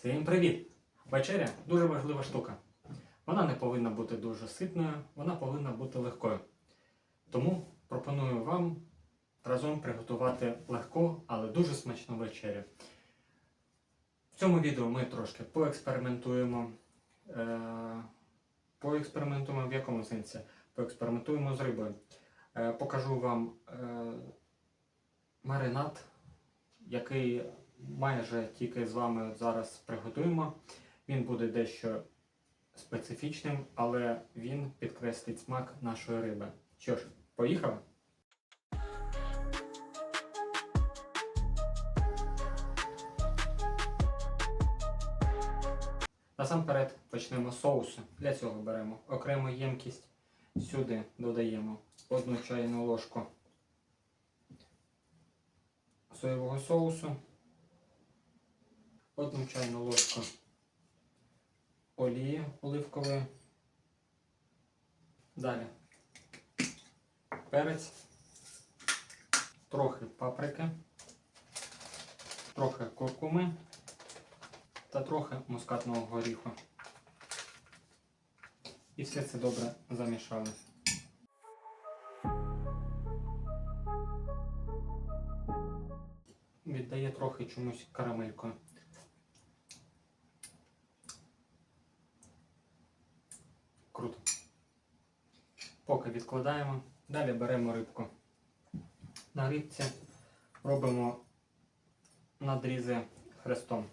Всім привіт! Вечеря дуже важлива штука. Вона не повинна бути дуже ситною, вона повинна бути легкою. Тому пропоную вам разом приготувати легку, але дуже смачну вечерю. В цьому відео ми трошки поекспериментуємо. Е, поекспериментуємо в якому сенсі? Поекспериментуємо з рибою. Е, покажу вам е, маринад, який майже тільки з вами зараз приготуємо. Він буде дещо специфічним, але він підкреслить смак нашої риби. Що ж, поїхали? Насамперед почнемо з соусу. Для цього беремо окрему ємкість. Сюди додаємо одну чайну ложку соєвого соусу, одну чайну ложку олії оливкової. Далі перець, трохи паприки, трохи куркуми та трохи мускатного горіху. І все це добре замішали. Віддає трохи чомусь карамелькою. Круто. Поки відкладаємо. Далі беремо рибку. На рибці робимо надрізи хрестом.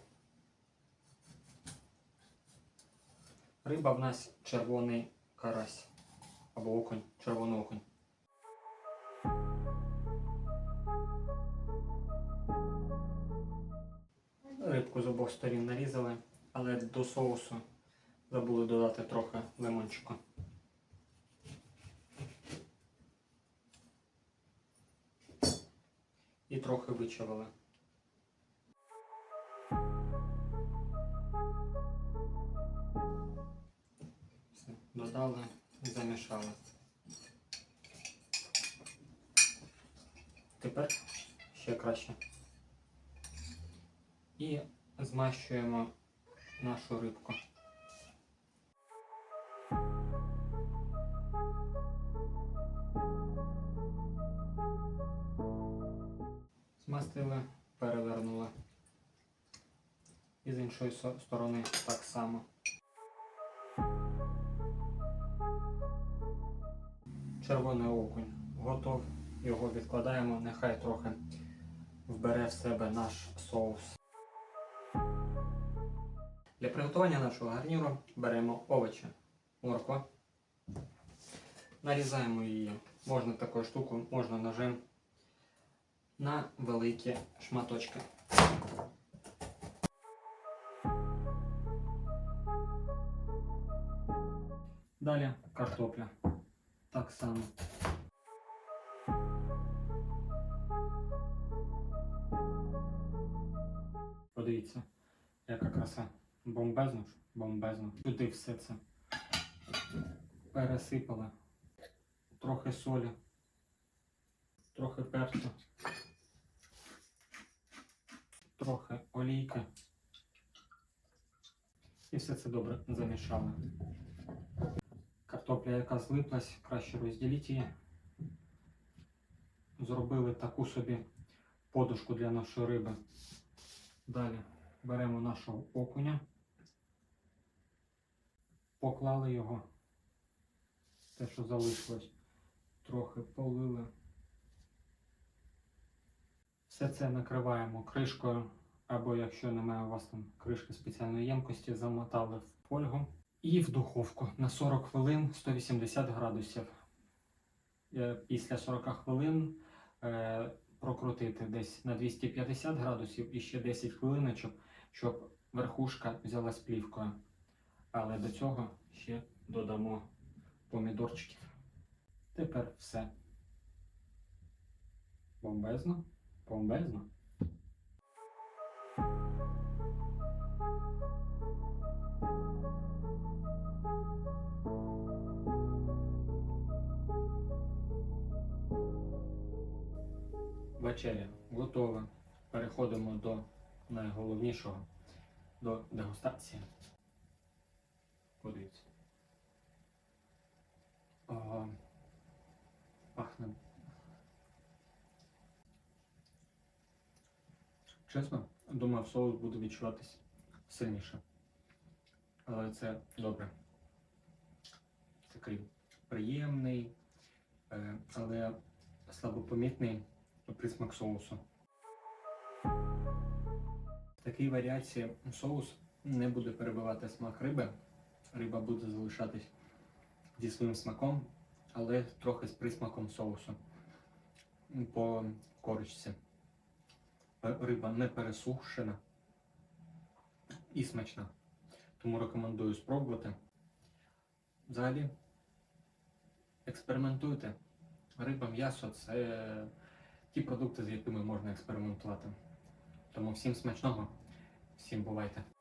Риба в нас червоний карась або окунь, червоний окунь. Рибку з обох сторін нарізали, але до соусу забули додати трохи лимончику. І трохи вичавили. Все, додали і замішали. Тепер ще краще. І змащуємо нашу рибку. Змастили, перевернули. І з іншої сторони так само. Червоний окунь готов. Його відкладаємо, нехай трохи вбере в себе наш соус. Для приготування нашого гарніру беремо овочі, морква. Нарізаємо її, можна такою штуку, можна ножем на великі шматочки. Далі картопля. Так само. Подивіться, яка краса. Бомбезно ж? Бомбезно. Туди все це пересипали. Трохи солі, трохи перцю, трохи олійки. І все це добре замішали. Картопля, яка злиплась, краще розділіть її. Зробили таку собі подушку для нашої риби. Далі беремо нашого окуня, поклали його, те, що залишилось, трохи полили. Все це накриваємо кришкою, або якщо немає у вас там кришки спеціальної ємкості, замотали в фольгу. І в духовку на 40 хвилин 180 градусів. Е, Після 40 хвилин е, прокрутити десь на 250 градусів і ще 10 хвилиночок, щоб верхушка взялась плівкою. Але до цього ще додамо помідорчиків. Тепер все. Бомбезно? Бомбезно. Вечеря готова. Переходимо до найголовнішого. до дегустації. Подивіться. Пахне. Чесно, думав, соус буде відчуватись сильніше. Але це добре. Такий приємний, е, але слабопомітний присмак соусу. В такій варіації соус не буде перебивати смак риби. Риба буде залишатись зі своїм смаком, але трохи з присмаком соусу по корочці. Риба не пересушена і смачна. Тому рекомендую спробувати. Взагалі, експериментуйте. Риба, м'ясо це ті продукти, з якими можна експериментувати. Тому всім смачного, всім бувайте!